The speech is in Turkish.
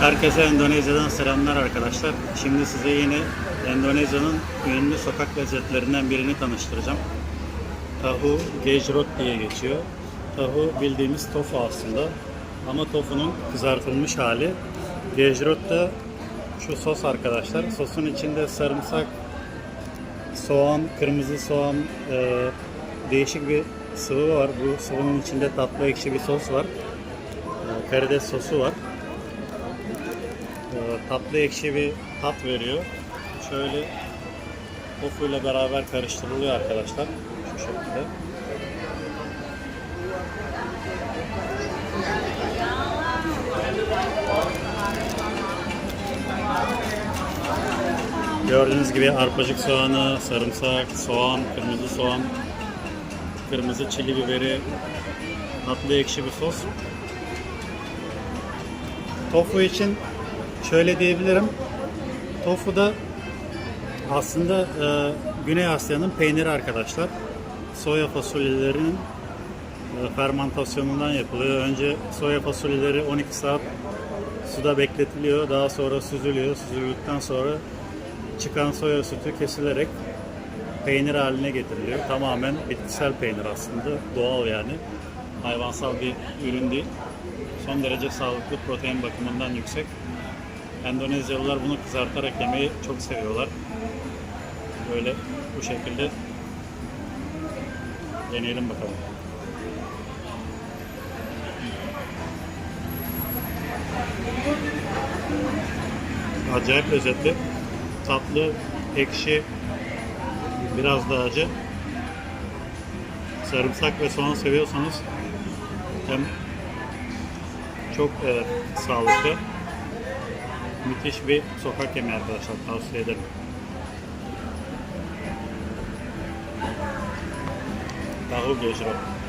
Herkese Endonezya'dan selamlar arkadaşlar. Şimdi size yine Endonezya'nın ünlü sokak lezzetlerinden birini tanıştıracağım. Tahu gejrot diye geçiyor. Tahu bildiğimiz tofu aslında. Ama tofunun kızartılmış hali. Gejrot da şu sos arkadaşlar. Sosun içinde sarımsak, soğan, kırmızı soğan, e, değişik bir sıvı var. Bu sıvının içinde tatlı ekşi bir sos var. E, karides sosu var. Tatlı ekşi bir tat veriyor. Şöyle tofuyla beraber karıştırılıyor arkadaşlar. Şu şekilde. Gördüğünüz gibi arpacık soğanı, sarımsak, soğan, kırmızı soğan, kırmızı çili biberi, tatlı ekşi bir sos. Tofu için şöyle diyebilirim. Tofu da aslında e, Güney Asya'nın peyniri arkadaşlar. Soya fasulyelerinin e, fermentasyonundan yapılıyor. Önce soya fasulyeleri 12 saat suda bekletiliyor. Daha sonra süzülüyor. Süzüldükten sonra çıkan soya sütü kesilerek peynir haline getiriliyor. Tamamen bitkisel peynir aslında. Doğal yani. Hayvansal bir ürün değil. Son derece sağlıklı protein bakımından yüksek. Endonezyalılar bunu kızartarak yemeyi çok seviyorlar. Böyle bu şekilde deneyelim bakalım. Acayip lezzetli. Tatlı, ekşi, biraz da acı. Sarımsak ve soğan seviyorsanız hem çok e, sağlıklı müthiş bir sokak yemeği arkadaşlar tavsiye ederim. Tahu Gejrot.